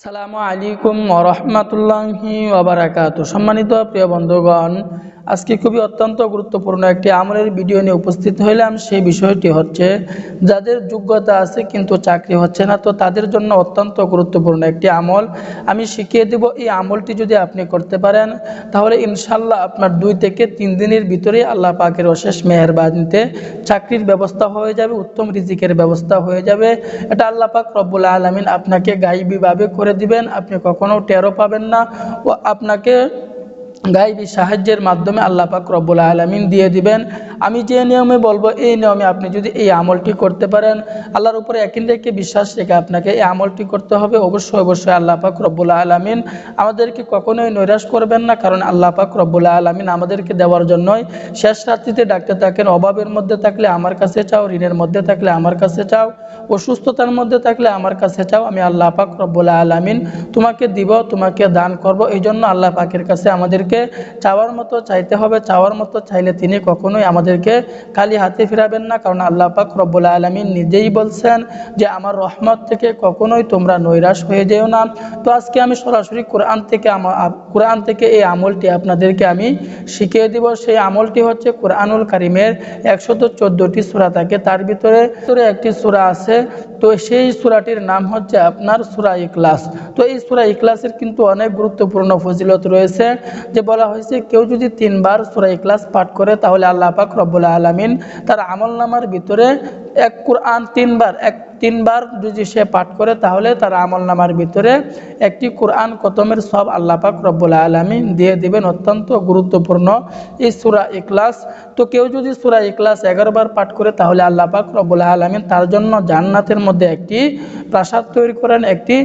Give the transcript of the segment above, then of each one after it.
সালামু আলাইকুম রহমতুল্লাহি ওবরাকাত সম্মানিত প্রিয় বন্ধুগণ আজকে খুবই অত্যন্ত গুরুত্বপূর্ণ একটি আমলের ভিডিও নিয়ে উপস্থিত হইলাম। সেই বিষয়টি হচ্ছে, যাদের যোগ্যতা আছে কিন্তু চাকরি হচ্ছে না, তো তাদের জন্য অত্যন্ত গুরুত্বপূর্ণ একটি আমল। আমি শিখিয়ে দেব, এই আমলটি যদি আপনি করতে পারেন, তাহলে ইনশাল্লাহ আপনার দুই থেকে তিন দিনের ভিতরেই আল্লাহ পাকের অশেষ মেহরবানিতে চাকরির ব্যবস্থা হয়ে যাবে, উত্তম রিজিকের ব্যবস্থা হয়ে যাবে। এটা আল্লাহ পাক রব্বুল আলমিন আপনাকে গাইবীভাবে করে দিবেন। আপনি কখনো টেরো পাবেন না। ও আপনাকে গাইবী সাহায্যের মাধ্যমে আল্লাহ পাক রব্বুল আলমিন দিয়ে দিবেন। আমি যে নিয়মে বলব, এই নিয়মে আপনি যদি এই আমলটি করতে পারেন, আল্লাহর উপরে একই রেখে বিশ্বাস রেখে আপনাকে এই আমলটি করতে হবে। অবশ্যই অবশ্যই আল্লাহ পাক রব্বুল আলমিন আমাদেরকে কখনোই নৈরাশ করবেন না, কারণ আল্লাহ পাক রব্বুল আলমিন আমাদেরকে দেওয়ার জন্যই শেষ রাত্রিতে ডাকতে থাকেন। অভাবের মধ্যে থাকলে আমার কাছে চাও, ঋণের মধ্যে থাকলে আমার কাছে চাও, অসুস্থতার মধ্যে থাকলে আমার কাছে চাও, আমি আল্লাহ পাক রব্বুল আলমিন তোমাকে দিব, তোমাকে দান করব। এই জন্য আল্লাহ পাকের কাছে আমাদেরকে চাওয়ার মতো চাইতে হবে, চাওয়ার মতো চাইলে তিনি কখনোই আমাদেরকে খালি হাতে ফিরাবেন না। কারণ আল্লাহ পাক রব্বুল আলমিন নিজেই বলছেন যে, আমার রহমত থেকে কখনোই তোমরা নৈরাশ হয়ে যেও না। তো আজকে আমি সরাসরি কোরআন থেকে আমার কোরআন থেকে এই আমলটি আপনাদেরকে আমি শিখিয়ে দিব। সেই আমলটি হচ্ছে কোরআনুল কারিমের একশত চোদ্দোটি সুরা। থাকে তার ভিতরে ভিতরে একটি সুরা আছে। তো সেই সুরাটির নাম হচ্ছে আপনার সুরা ইকলাস তো এই সুরা ইকলাসের কিন্তু অনেক গুরুত্বপূর্ণ ফজিলত রয়েছে। যে বলা হয়েছে, কেউ যদি তিনবার সুরাই ক্লাস পাঠ করে, তাহলে আল্লাহ পাক রব্বুল আলমিন তার আমল নামার ভিতরে এক কোরআন তিনবার, এক তিনবার যদি সে পাঠ করে, তাহলে তার আমল নামার ভিতরে একটি কোরআন কতমের সব আল্লাহ পাক রব্বুল আলমিন দিয়ে দিবেন। অত্যন্ত গুরুত্বপূর্ণ এই সুরা ইকলাস তো কেউ যদি সুরা ইকলাস বার পাঠ করে, তাহলে আল্লাহ পাক রব্বুল আলমিন তার জন্য জান্নাতের মধ্যে একটি প্রাসাদ তৈরি করেন, একটি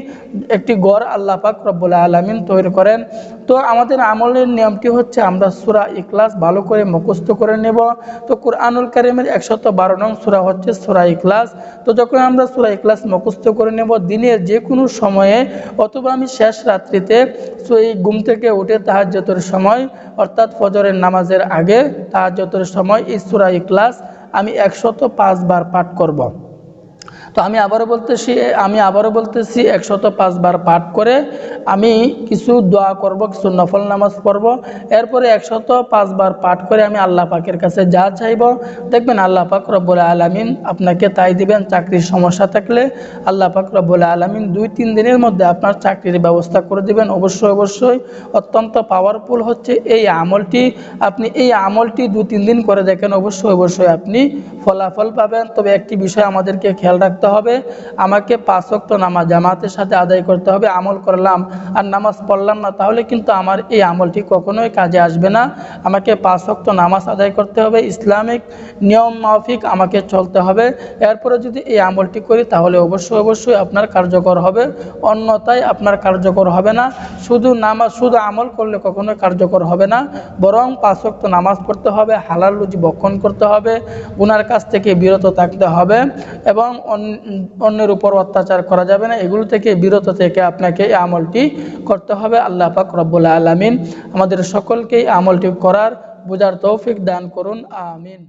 একটি গড় আল্লাহ পাক রব্বুল আলমিন তৈরি করেন। তো আমাদের আমলের নিয়মটি হচ্ছে, আমরা সুরা ইকলাস ভালো করে মুখস্থ করে নেব। তো কোরআনুল কারিমের একশত বারো নং সুরা হচ্ছে সুরা ইকলাস তো যখন আমরা সুরা ইকলাস মুখস্থ করে নেব, দিনের যে কোনো সময়ে, অথবা আমি শেষ রাত্রিতে সো এই ঘুম থেকে উঠে তাহাজ্জতের সময়, অর্থাৎ ফজরের নামাজের আগে তাহাজ্জতের সময় এই সুরা ইকলাস আমি একশত পাঁচবার পাঠ করব। তো আমি আবারও বলতেছি, আমি আবারও বলতেছি, একশত পাঁচবার পাঠ করে আমি কিছু দোয়া করব, কিছু নফল নামাজ পড়ব। এরপরে একশত পাঁচবার পাঠ করে আমি আল্লাহ পাকের কাছে যা চাইব। দেখবেন আল্লাহ পাক রব্বুল আলমিন আপনাকে তাই দিবেন, চাকরির সমস্যা থাকলে আল্লাহ পাক রব্বুল আলমিন দুই তিন দিনের মধ্যে আপনার চাকরির ব্যবস্থা করে দিবেন। অবশ্যই অবশ্যই অত্যন্ত পাওয়ারফুল হচ্ছে এই আমলটি। আপনি এই আমলটি দু তিন দিন করে দেখেন, অবশ্যই অবশ্যই আপনি ফলাফল পাবেন। তবে একটি বিষয় আমাদেরকে খেয়াল রাখতে হবে, আমাকে পাঁচ ওয়াক্ত নামাজ জামাতের সাথে আদায় করতে হবে। আমল করলাম আর নামাজ পড়লাম না, তাহলে কিন্তু আমার এই আমলটি কখনোই কাজে আসবে না। আমাকে পাঁচ ওয়াক্ত নামাজ আদায় করতে হবে, ইসলামিক নিয়ম মাফিক আমাকে চলতে হবে। এরপরে যদি এই আমলটি করি, তাহলে অবশ্যই অবশ্যই আপনার কার্যকর হবে। অন্যতায় আপনার কার্যকর হবে না। শুধু নামাজ, শুধু আমল করলে কখনোই কার্যকর হবে না। বরং পাঁচ ওয়াক্ত নামাজ পড়তে হবে, হালাল রুজি বক্ষণ করতে হবে, গুনার কাছ থেকে বিরত থাকতে হবে এবং অন্যের উপর অত্যাচার করা যাবে না। এগুলো থেকে বিরত থেকে আপনাকে এই আমলটি করতে হবে। আল্লাহ পাক রব্বুল আলমিন আমাদের সকলকেই আমলটি করার বোঝার তৌফিক দান করুন। আমিন।